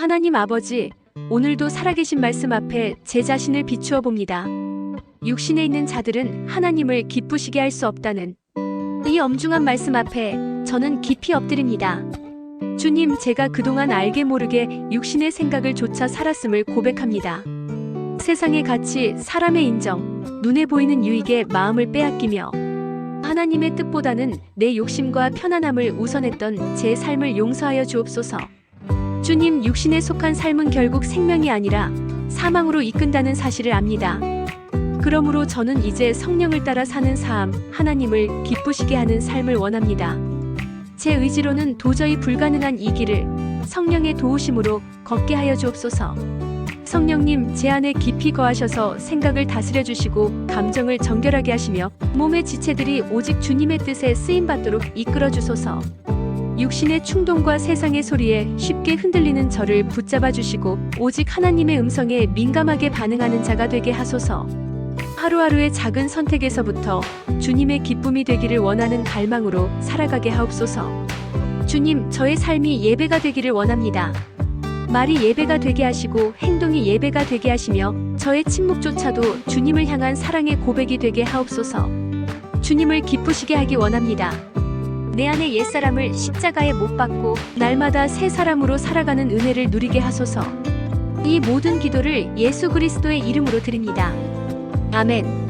하나님 아버지, 오늘도 살아계신 말씀 앞에 제 자신을 비추어 봅니다. 육신에 있는 자들은 하나님을 기쁘시게 할 수 없다는 이 엄중한 말씀 앞에 저는 깊이 엎드립니다. 주님, 제가 그동안 알게 모르게 육신의 생각을 조차 살았음을 고백합니다. 세상의 가치, 사람의 인정, 눈에 보이는 유익에 마음을 빼앗기며 하나님의 뜻보다는 내 욕심과 편안함을 우선했던 제 삶을 용서하여 주옵소서. 주님, 육신에 속한 삶은 결국 생명이 아니라 사망으로 이끈다는 사실을 압니다. 그러므로 저는 이제 성령을 따라 사는 삶, 하나님을 기쁘시게 하는 삶을 원합니다. 제 의지로는 도저히 불가능한 이 길을 성령의 도우심으로 걷게 하여 주옵소서. 성령님, 제 안에 깊이 거하셔서 생각을 다스려 주시고 감정을 정결하게 하시며 몸의 지체들이 오직 주님의 뜻에 쓰임 받도록 이끌어 주소서. 육신의 충동과 세상의 소리에 쉽게 흔들리는 저를 붙잡아 주시고 오직 하나님의 음성에 민감하게 반응하는 자가 되게 하소서. 하루하루의 작은 선택에서부터 주님의 기쁨이 되기를 원하는 갈망으로 살아가게 하옵소서. 주님, 저의 삶이 예배가 되기를 원합니다. 말이 예배가 되게 하시고 행동이 예배가 되게 하시며 저의 침묵조차도 주님을 향한 사랑의 고백이 되게 하옵소서. 주님을 기쁘시게 하기 원합니다. 내 안의 옛사람을 십자가에 못 박고 날마다 새 사람으로 살아가는 은혜를 누리게 하소서. 이 모든 기도를 예수 그리스도의 이름으로 드립니다. 아멘.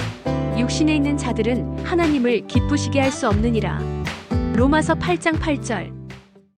육신에 있는 자들은 하나님을 기쁘시게 할 수 없느니라. 로마서 8장 8절.